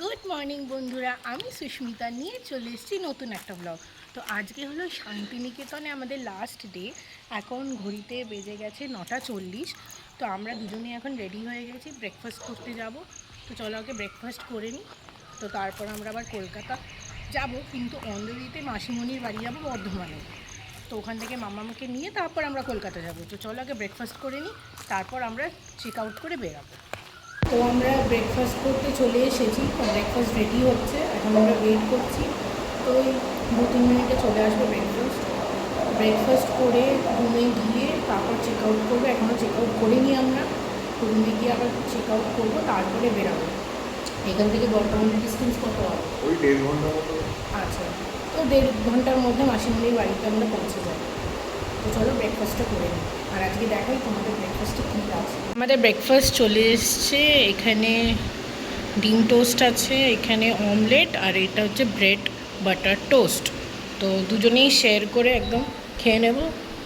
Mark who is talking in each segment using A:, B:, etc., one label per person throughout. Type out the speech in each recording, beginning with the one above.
A: Good morning বন্ধুরা। আমি সুস্মিতা নিয়ে চলে এসেছি নতুন একটা ব্লগ তো আজকে হলো শান্তিনিকেতনে আমাদের লাস্ট ডে এখন ঘড়িতে বেজে গেছে নটা চল্লিশ। তো আমরা দুজনেই এখন রেডি হয়ে গেছি ব্রেকফাস্ট করতে যাব। তো চলো আগে ব্রেকফাস্ট করে নিই তো তারপর আমরা আবার কলকাতা যাব। কিন্তু অন্ধদিতে মাসিমণির বাড়ি যাব বর্ধমানে। তো ওখান থেকে মামামাকে নিয়ে তারপর আমরা কলকাতা যাব। তো চলো আগে ব্রেকফাস্ট করে নিই তারপর আমরা চেক আউট করে বেরাবো। তো আমরা ব্রেকফাস্ট করতে চলে এসেছি ব্রেকফাস্ট রেডি হচ্ছে এখন আমরা ওয়েট করছি। তো ওই দু তিন মিনিটে চলে আসবে ব্রেকফাস্ট ব্রেকফাস্ট করে রুমে গিয়ে তারপর চেক আউট করব। এখনও চেক আউট করিনি আমরা। রুমে গিয়ে আবার চেক আউট করব তারপরে বেরাবো। এখান থেকে বর্তমান ডিস্টেন্স কত হবে?
B: ওই দেড় ঘণ্টা মতো।
A: আচ্ছা। তো দেড় ঘণ্টার মধ্যে মাসিমণির বাড়িতে আমরা পৌঁছে যাব। তো চলো ব্রেকফাস্টটা করে নিই। আর আজকে দেখাই তোমাদের ব্রেকফাস্টে কী আছে। আমাদের ব্রেকফাস্ট চলে এসছে। এখানে ডিম টোস্ট আছে এখানে অমলেট আর এটা হচ্ছে ব্রেড বাটার টোস্ট তো দুজনেই শেয়ার করে একদম খেয়ে নেব।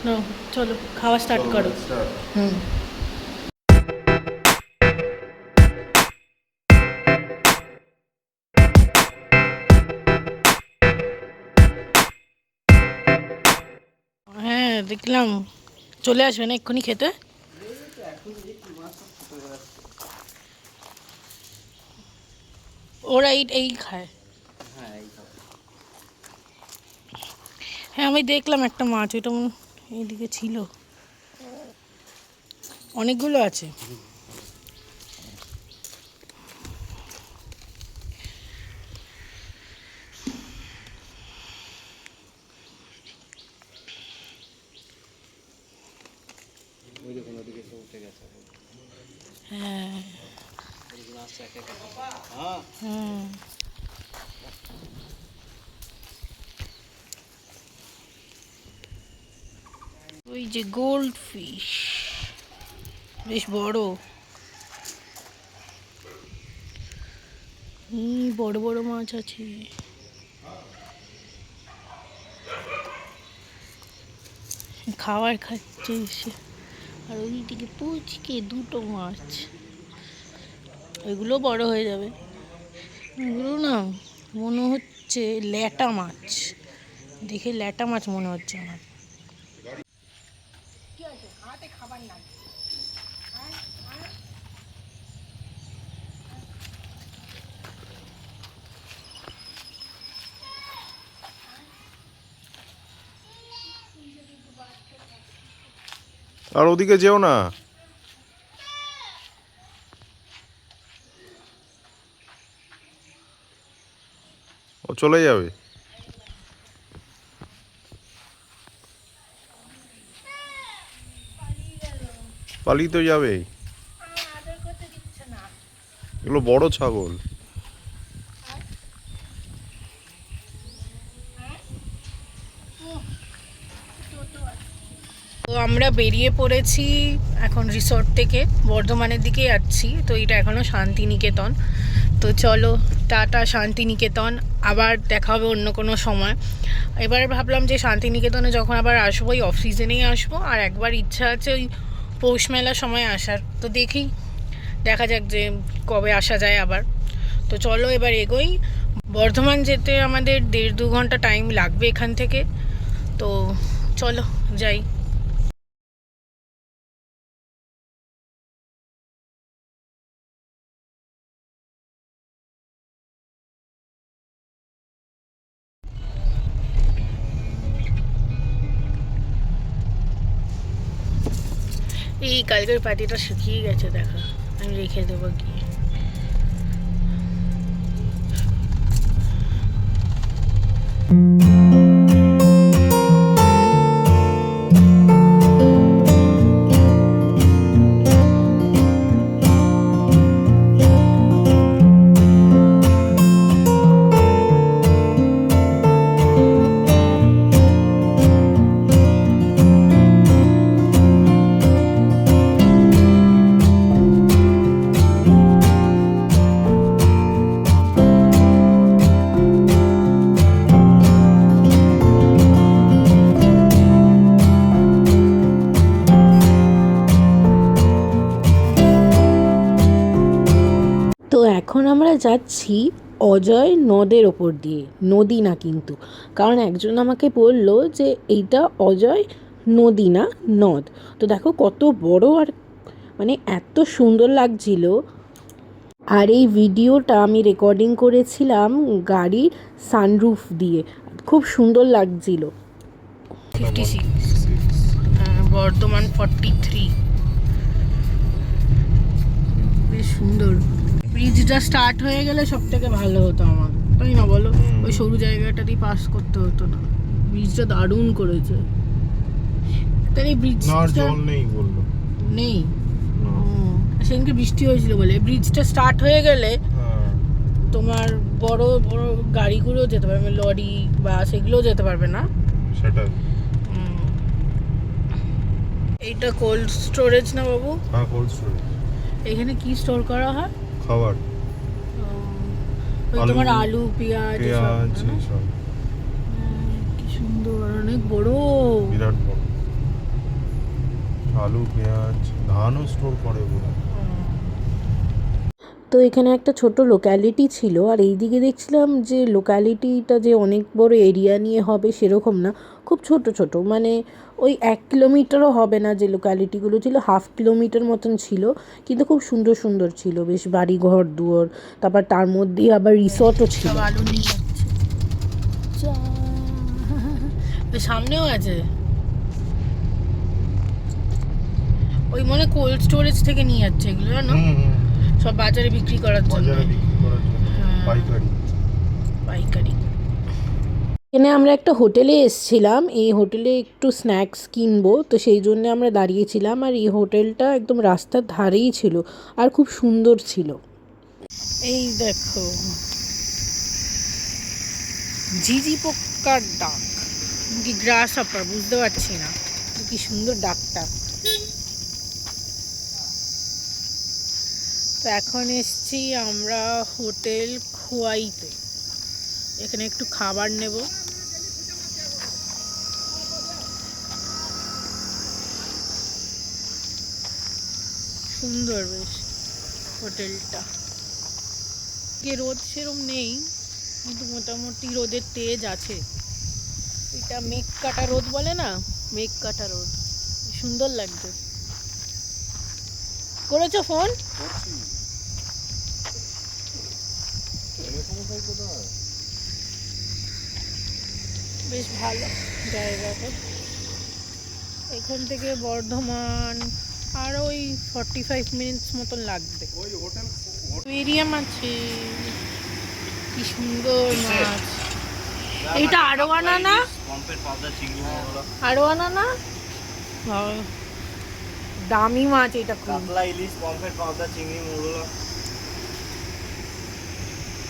A: না চলো খাওয়া স্টার্ট করো। হুম। দেখলাম চলে আসবে না এক্ষুনি খেতে? ওরা এই এই খায়। হ্যাঁ আমি দেখলাম একটা মাছ ওইটা এইদিকে ছিল। অনেকগুলো আছে।
C: ওই দেখুন ওদিকে সব উঠে গেছে।
A: হ্যাঁ।
C: হ্যাঁ।
A: হুম। ওই যে গোল্ড ফিশ বেশ বড়। হুম বড় বড় মাছ আছে। খাবার খাচ্ছে এসে আর ওইদিকে পুচকে, দুটো মাছ। ওইগুলো বড় হয়ে যাবে। এগুলো না মনে হচ্ছে ল্যাটা মাছ। দেখে ল্যাটা মাছ মনে হচ্ছে আমার। কি আছে খাবার নাই।
B: আর ওদিকে যেও না। ও চলে যাবে। পালিয়ে তো যাবে
A: আদর করতে দিচ্ছে না।
B: এগুলো বড় ছাগল।
A: আমরা বেরিয়ে পড়েছি এখন রিসোর্ট থেকে, বর্ধমানের দিকে যাচ্ছি। তো এটা এখনও শান্তিনিকেতন। তো চলো, টাটা শান্তিনিকেতন। আবার দেখা হবে অন্য কোনো সময়। এবার ভাবলাম যে শান্তিনিকেতনে যখন আবার আসব ওই অফ সিজনেই আসব। আর একবার ইচ্ছা আছে ওই পৌষ মেলার সময় আসার। তো দেখি, দেখা যাক যে কবে আসা যায় আবার। তো চলো এবার এগোই। বর্ধমান যেতে আমাদের দেড় দু ঘণ্টা টাইম লাগবে এখান থেকে। তো চলো, যাই। এই কালকের পাটিটা শুকিয়ে গেছে দেখা। আমি রেখে দেবো গিয়ে।
D: thank you আমরা যাচ্ছি অজয় নদের ওপর দিয়ে, নদী না কিন্তু। কারণ একজন আমাকে বলল যে, এইটা অজয় নদী না নদ। তো দেখো কত বড় আর মানে এত সুন্দর লাগছিল। আর এই ভিডিওটা আমি রেকর্ডিং করেছিলাম গাড়ির সানরুফ দিয়ে। খুব সুন্দর লাগছিল।
A: বর্ধমান ফর্টি থ্রি বেশ সুন্দর। ব্রিজটা স্টার্ট হয়ে গেলে সব থেকে ভালো হতো আমার তাই না বলো? ওই সরু জায়গাটা দিয়ে পাস করতে হতো না। ব্রিজটা দারুণ করেছে। এই ব্রিজটা
B: নেই বলল।
A: নেই? সেদিনকে বৃষ্টি হয়েছিল বলে। ব্রিজটা স্টার্ট হয়ে গেলে
B: হ্যাঁ।
A: তোমার বড় বড় গাড়িগুলো যেতে পারবে লরি বাস এগুলোও যেতে পারবে না।
B: সেটাই
A: এইটা কোল্ড স্টোরেজ না বাবু?
B: হ্যাঁ কোল্ড স্টোরেজ
A: এখানে কি স্টোর করা হয়?
B: খাবার?
A: তোমার আলু পেঁয়াজ
B: পেঁয়াজ?
A: হ্যাঁ, কি সুন্দর অনেক বড়।
B: বিরাট বড়। আলু পেঁয়াজ ধানও স্টোর করে বলে
D: তো এখানে একটা ছোট লোক্যালিটি ছিল আর এইদিকে দেখছিলাম যে লোক্যালিটিটা যে অনেক বড় এরিয়া নিয়ে হবে সেরকম না খুব ছোট ছোট মানে ওই এক কিলোমিটারও হবে না যে লোক্যালিটিগুলো ছিল হাফ কিলোমিটার মতন ছিল কিন্তু খুব সুন্দর সুন্দর ছিল বেশ বাড়ি ঘর দুয়ার তারপর তার মধ্যেই আবার রিসর্টও ছিল।
A: সব নিয়ে যাচ্ছে। সামনেও আছে। ওই মনে কোল্ড স্টোরেজ থেকে নিয়ে যাচ্ছে এগুলো জানো? সব বাজারে বিক্রি করার জন্য।
B: বাজারে বিক্রি করার জন্য
A: হ্যাঁ।
B: পাইকারি।
A: পাইকারি।
D: এখানে আমরা একটা হোটেলে এসছিলাম এই হোটেলে একটু স্ন্যাক্স কিনবো তো সেই জন্য আমরা দাঁড়িয়েছিলাম আর এই হোটেলটা একদম রাস্তার ধারেই ছিল আর খুব সুন্দর ছিল।
A: এই দেখো। ঝিঝি পোকার ডাক। কি গ্রাস আপার বুঝতে পারছি না। কি সুন্দর ডাকটা। তো এখন এসছি আমরা হোটেল খোয়াইতে। এখানে একটু খাবার নেব। সুন্দর বেশ হোটেলটা। কে রোদ সেরম নেই, কিন্তু মোটামুটি রোদের তেজ আছে। এটা মেঘ কাটা রোদ বলে না? মেঘ কাটা রোদ। সুন্দর লাগছে। করেছ ফোন? বেশ ভালো জায়গাটা এখান থেকে বর্ধমান আর ওই ফর্টি ফাইভ মিনিটস মতন লাগবে। মিডিয়াম আছে। কি সুন্দর মাছ। এটা আরও আনা না আরও আনা না? বাবা, দামি মাছ এটা
C: কাতলা ইলিশ পাবদা চিংড়ি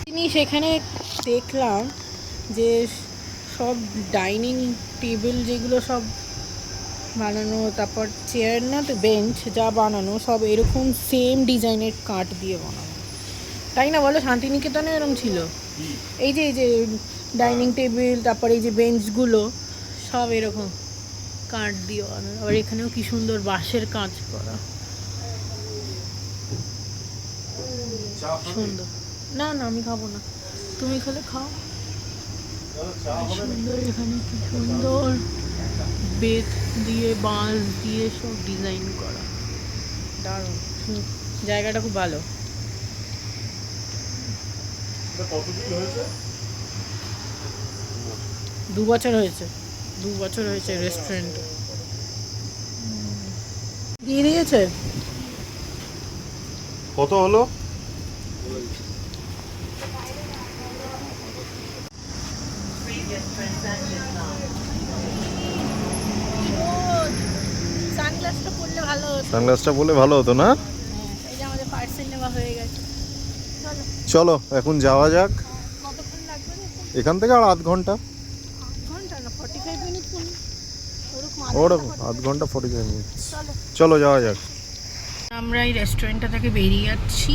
A: জিনিস এখানে দেখলাম যে সব ডাইনিং টেবিল যেগুলো সব বানানো তারপর চেয়ার না তো বেঞ্চ যা বানানো সব এরকম সেম ডিজাইনের কাঠ দিয়ে বানানো। তাই না বলো? শান্তিনিকেতনে এরকম ছিল? এই যে এই যে ডাইনিং টেবিল তারপর এই যে বেঞ্চগুলো সব এরকম। কাঠ দিয়ে বানানো আবার এখানেও কি সুন্দর বাঁশের কাজ করা। সুন্দর। না না আমি খাব না। তুমি খেলে খাও। সুন্দর এখানে কি সুন্দর। বেত দিয়ে বাঁশ দিয়ে সব ডিজাইন করা। দারুণ। জায়গাটা খুব ভালো। দু বছর হয়েছে। দু বছর হয়েছে রেস্টুরেন্ট দিয়ে দিয়েছে?
B: কত হলো?
A: সানগ্লাসটা পরলে ভালো হতো।
B: সানগ্লাসটা বলে ভালো হতো না?
A: হ্যাঁ, এই যে আমাদের পার্সেল নেওয়া হয়ে গেছে। চলো।
B: চলো এখন যাওয়া যাক।
A: কতক্ষণ লাগবে রে?
B: এখান থেকে আর আধ
A: ঘণ্টা না ফর্টি ফাইভ মিনিট ওরকম, আধ
B: ঘণ্টা ফর্টি ফাইভ মিনিটস
A: চলো
B: যাওয়া যাক।
A: আমরা এই রেস্টুরেন্টটা থেকে বেরিয়ে যাচ্ছি।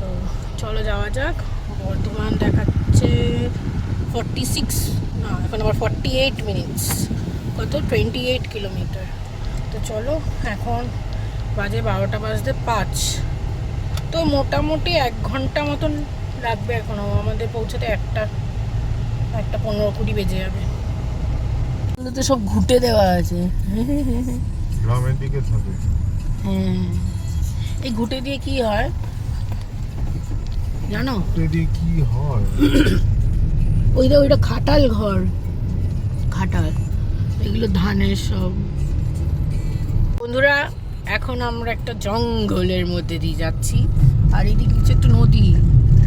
A: তো চলো যাওয়া যাক। বর্ধমান দেখাচ্ছে ফর্টি সিক্স না, এখন আবার ফর্টি এইট মিনিটস কত? টোয়েন্টি এইট কিলোমিটার তো চলো, এখন বাজে বারোটা বাজতে পাঁচ। তো মোটামুটি এক ঘণ্টা মতন লাগবে এখনও। আমাদের পৌঁছাতে একটা একটা পনেরো কুড়ি বেজে যাবে। তো সব ঘুটে দেওয়া আছে।
B: গ্রামের দিকে থাকে।
A: হ্যাঁ। এই ঘুটে দিয়ে কি হয়? জানো?
B: দিয়ে কি হয়?
A: ওইটা ওইটা খাটাল ঘর। খাটাল। এগুলো ধানের সব। বন্ধুরা এখন আমরা একটা জঙ্গলের মধ্যে দিয়ে যাচ্ছি। আর এদিকে হচ্ছে একটু নদী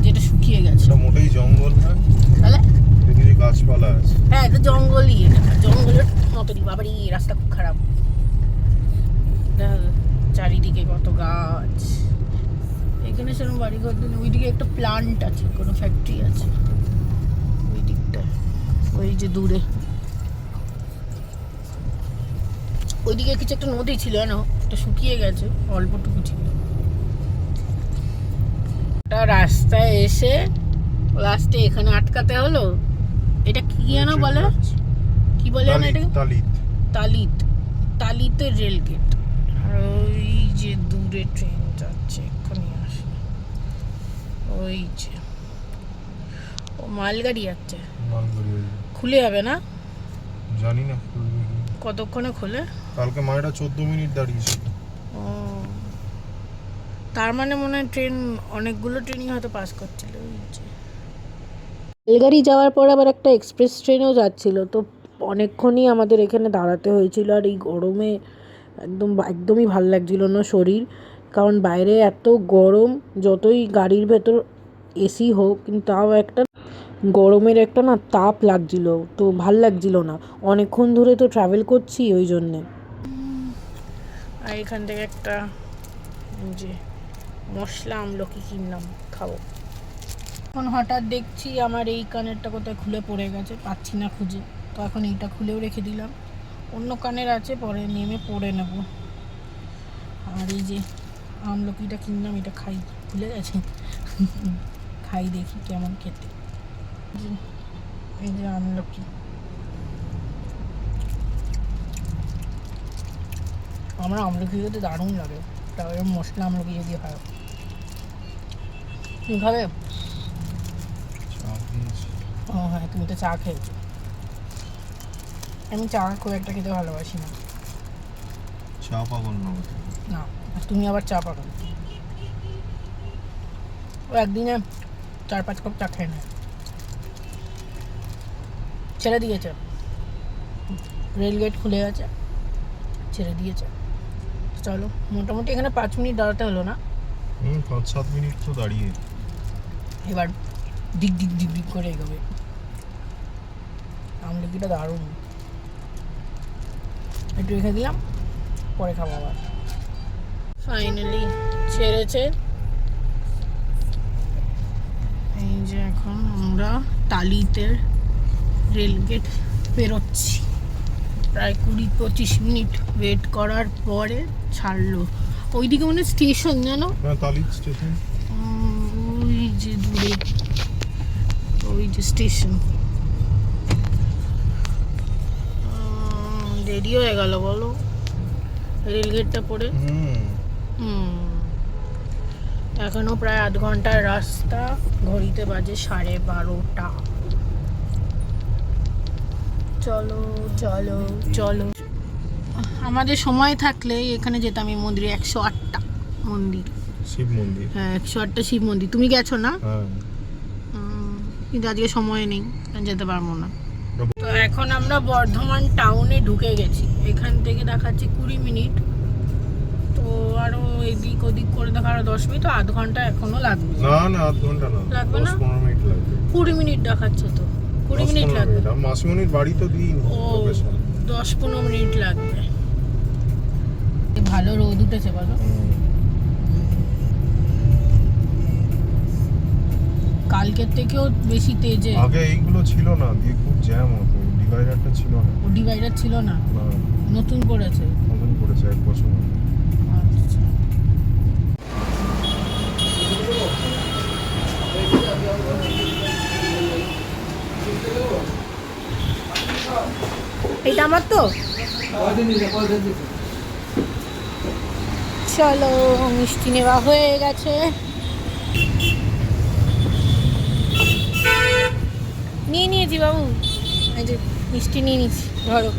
A: যেটা শুকিয়ে গেছে।
B: মোটেই জঙ্গল না
A: তাহলে
B: এদিকে গাছপালা আছে।
A: হ্যাঁ এটা জঙ্গলই, এটা জঙ্গলের মতনই বাবারই রাস্তা খুব খারাপ। চারিদিকে কত গাছ। এখানে সেরকম বাড়ি ঘর নেই। ওইদিকে একটা প্লান্ট আছে, কোনো ফ্যাক্টরি আছে। ওই দিকটা ওই যে দূরে। ওইদিকে কিছু একটা নদী ছিল, জানো? এটা শুকিয়ে গেছে, অল্পটুকু ছিল। একটা রাস্তায় এসে লাস্টে এখানে আটকাতে হলো এটা কি যেন বলে? কি বলে যেন এটা
B: তালিত।
A: তালিত। তালিতের রেল গেট। আর ওই যে দূরে ট্রেন যাচ্ছে এক্ষুনি আসে ওই যে। ও মালগাড়ি যাচ্ছে। খুলে যাবে না?
B: জানি না
A: কতক্ষণে খুলে?
B: কালকে মায়েরা চোদ্দ মিনিট দাঁড়িয়েছিল
A: তার মানে মনে হয় ট্রেন অনেকগুলো ট্রেনই হয়তো পাস করছিল ওই যে।
D: রেলগাড়ি যাওয়ার পর আবার একটা এক্সপ্রেস ট্রেনও যাচ্ছিল। তো অনেকক্ষণই আমাদের এখানে দাঁড়াতে হয়েছিল আর এই গরমে একদম একদমই ভালো লাগছিল না শরীর। কারণ বাইরে এত গরম, যতই গাড়ির ভেতর এসি হোক, কিন্তু তাও একটা গরমের একটা না তাপ লাগছিল। তো ভালো লাগছিল না। অনেকক্ষণ ধরে তো ট্রাভেল করছি ওই জন্যে।
A: আর এখান থেকে একটা যে মশলা আমলকি কিনলাম, খাব। এখন হঠাৎ দেখছি আমার এই কানেরটা কোথায় খুলে পড়ে গেছে, পাচ্ছি না খুঁজে। তো এখন এইটা খুলেও রেখে দিলাম। অন্য কানের আছে, পরে নেমে পরে নেব। আর এই যে আমলকিটা কিনলাম, এটা খাই, খুলে গেছে। খাই দেখি কেমন খেতে। এই যে আমলকি। আমার আমলকি খেতে দারুণ লাগে। তারপরে মশলা আমলকি যদি হয়। ও হ্যাঁ তুমি তো চা খেয়েছো। আমি চা খুব একটা খেতে ভালোবাসি না।
B: চা পাগল না
A: না তুমি আবার চা পাবে ও একদিনে চার পাঁচ কাপ চা খেয়ে নেয়। ছেড়ে দিয়েছে। রেল গেট খুলে গেছে। ছেড়ে দিয়েছে। চলো মোটামুটি এখানে পাঁচ মিনিট দাঁড়াতে হলো না।
B: হুম পাঁচ সাত মিনিট তো দাঁড়িয়ে।
A: এবার দিক দিক দিক দিক করে এগোবে। আমলকিটা দারুণ। একটু রেখে দিলাম পরে খাব আবার। ফাইনালি ছেড়েছে। এই যে এখন আমরা টালিতে রেলগেট পেরোচ্ছি। প্রায় কুড়ি পঁচিশ মিনিট ওয়েট করার পরে ছাড়লো। ওইদিকে মানে স্টেশন জানো?
B: হ্যাঁ তালিত স্টেশন।
A: ওই যে দূরে। ওই যে স্টেশন দেরি হয়ে গেল বলো। রেলগেটটা পড়ে। এখনও প্রায় আধ ঘণ্টার রাস্তা ঘড়িতে বাজে সাড়ে বারোটা। চলো চলো চলো। আমাদের সময় থাকলে এখানে যেতাম এই মন্দিরে একশো আটটা মন্দির।
B: শিব মন্দির।
A: হ্যাঁ একশো আটটা শিব মন্দির। তুমি গেছো না?
B: হ্যাঁ।
A: কিন্তু আজকে সময় নেই যেতে পারব না। তো এখন আমরা বর্ধমান টাউনে ঢুকে গেছি। এখান থেকে দেখাচ্ছি কুড়ি মিনিট। তো আরও এদিক ওদিক করে দেখা আরও দশ মিনিট আধ ঘণ্টা এখনও লাগবে।
B: না না আধ ঘণ্টা না
A: লাগবে না?
B: মিনিট লাগবে।
A: কুড়ি মিনিট দেখাচ্ছে তো। কুড়ি মিনিট লাগবে।
B: মাসিমণির বাড়ি তো দিইনি
A: ও দশ পনেরো মিনিট লাগবে। এই ভালো রোদ উঠেছে বলো। কালকের থেকেও বেশি তেজে।
B: আগে এইগুলো ছিল না দিয়ে খুব জ্যাম হতো। ডিভাইডারটা ছিল না।
A: ও ডিভাইডার ছিল না? নতুন করেছে?
B: নতুন করেছে এক বছর
A: আচ্ছা। এটা আমার তো? চলো মিষ্টি নেওয়া হয়ে গেছে।
B: নিয়েছি বাবু। এই যে মিষ্টি নিয়ে নিয়েছি ধরো।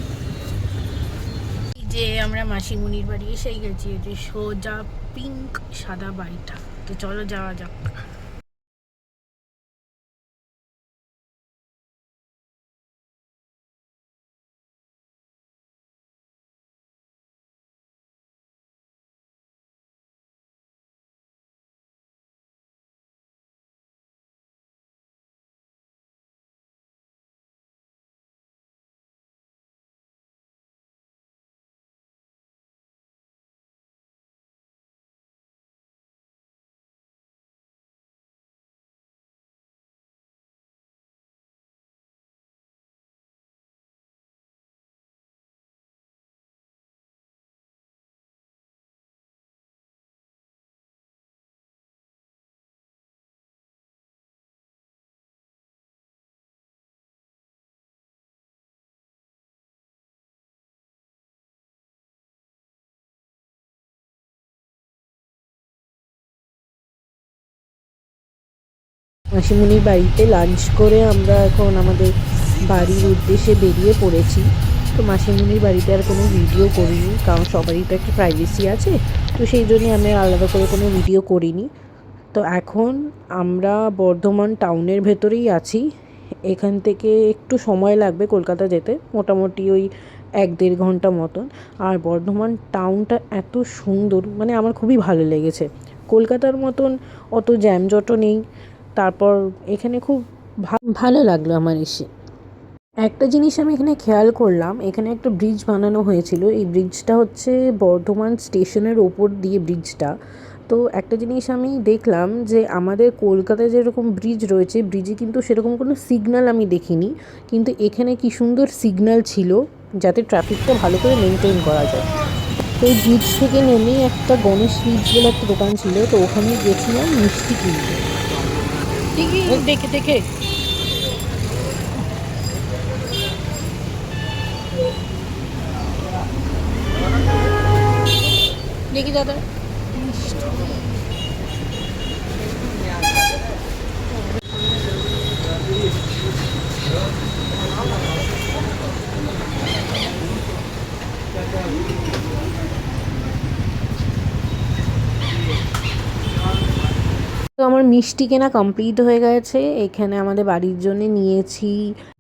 B: যে আমরা মাসিমুনির বাড়ি এসেই গেছি যে সোজা পিঙ্ক সাদা বাড়িটা। তো চলো যাওয়া যাক।
A: মাসিমণির বাড়িতে লাঞ্চ করে আমরা এখন আমাদের বাড়ির উদ্দেশ্যে বেরিয়ে পড়েছি। তো মাসিমণির বাড়িতে আর কোনো ভিডিও করিনি, কারণ সবারই তো একটা প্রাইভেসি আছে। তো সেই জন্যই আমি আলাদা করে কোনো ভিডিও করিনি। তো এখন আমরা বর্ধমান টাউনের ভেতরেই আছি। এখান থেকে একটু সময় লাগবে কলকাতা যেতে, মোটামুটি ওই এক দেড় ঘণ্টা মতন। আর বর্ধমান টাউনটা এত সুন্দর মানে আমার খুবই ভালো লেগেছে। কলকাতার মতন অত জ্যামজটও নেই তারপর এখানে খুব ভালো লাগল আমার এসে। একটা জিনিস আমি এখানে খেয়াল করলাম, এখানে একটা ব্রিজ বানানো হয়েছিল। এই ব্রিজটা হচ্ছে বর্ধমান স্টেশনের ওপর দিয়ে ব্রিজটা তো একটা জিনিস আমি দেখলাম যে আমাদের কলকাতায় যেরকম ব্রিজ রয়েছে ব্রিজে কিন্তু সেরকম কোনো সিগন্যাল আমি দেখিনি। কিন্তু এখানে কি সুন্দর সিগন্যাল ছিল, যাতে ট্রাফিকটা ভালো করে মেনটেন করা যায়। তো এই ব্রিজ থেকে নেমেই একটা গণেশ ব্রিজ বলে একটা দোকান ছিল, তো ওখানে গেছিলাম মিষ্টি কিনতে।
B: ঠিকই দেখে দেখে দেখি
A: তো আমার মিষ্টি কেনা কমপ্লিট হয়ে গেছে। এখানে আমাদের বাড়ির জন্য নিয়েছি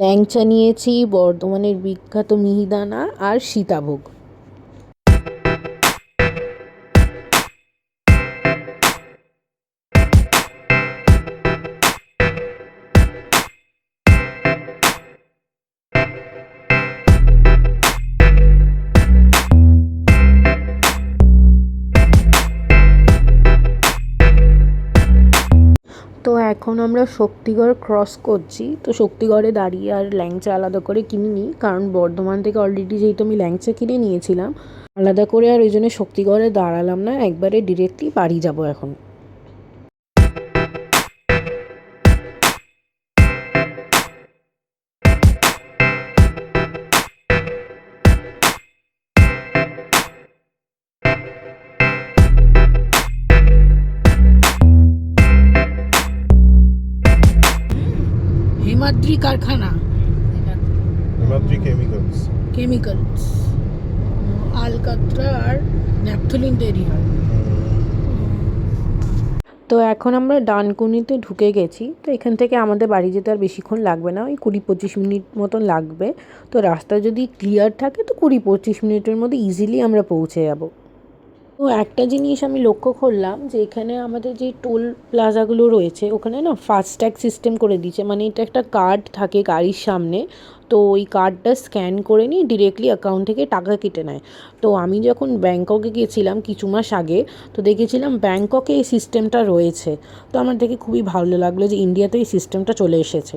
A: ল্যাংচা নিয়েছি, বর্ধমানের বিখ্যাত মিহিদানা আর সীতাভোগ। আমরা শক্তিগড় ক্রস করছি, তো শক্তিগড়ে দাঁড়িয়ে আর ল্যাংচা আলাদা করে কিনিনি, কারণ বর্ধমান থেকে অলরেডি যেহেতু আমি ল্যাংচা কিনে নিয়েছিলাম, আলাদা করে আর ওই জন্য শক্তিগড়ে দাঁড়ালাম না, একবারে ডিরেক্টলি বাড়ি যাব এখন।
B: হেমাদ্রি কারখানা।
E: কেমিক্যালস
B: কেমিক্যালস আলকাত্রা আর ন্যাপথলিন তৈরি হয়
A: তো এখন আমরা ডানকুনিতে ঢুকে গেছি। তো এখান থেকে আমাদের বাড়ি যেতে আর বেশিক্ষণ লাগবে না। ওই কুড়ি পঁচিশ মিনিট মতন লাগবে। তো রাস্তা যদি ক্লিয়ার থাকে তো কুড়ি পঁচিশ মিনিটের মধ্যে ইজিলি আমরা পৌঁছে যাব। তো একটা জিনিস আমি লক্ষ্য করলাম যে এখানে আমাদের যে টোল প্লাজাগুলো রয়েছে, ওখানে না ফাস্ট্যাগ সিস্টেম করে দিয়েছে। মানে এটা একটা কার্ড থাকে গাড়ির সামনে, তো ওই কার্ডটা স্ক্যান করে নিয়ে ডিরেক্টলি অ্যাকাউন্ট থেকে টাকা কেটে নেয়। তো আমি যখন ব্যাংককে গিয়েছিলাম কিছু মাস আগে, তো দেখেছিলাম ব্যাংককে এই সিস্টেমটা রয়েছে। তো আমার দেখে খুবই ভালো লাগল যে ইন্ডিয়াতে এই সিস্টেমটা চলে এসেছে।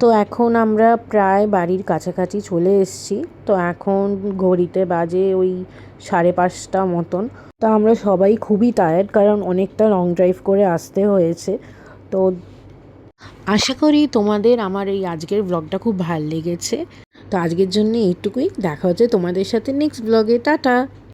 A: তো এখন আমরা প্রায় বাড়ির কাছাকাছি চলে এসেছি। তো এখন ঘড়িতে বাজে ওই সাড়ে পাঁচটা মতন। তো আমরা সবাই খুবই টায়ার্ড কারণ অনেকটা লং ড্রাইভ করে আসতে হয়েছে। তো আশা করি তোমাদের আমার এই আজকের ব্লগটা খুব ভালো লেগেছে। তো আজকের জন্য এইটুকুই। দেখা হচ্ছে তোমাদের সাথে নেক্সট ব্লগে টাটা!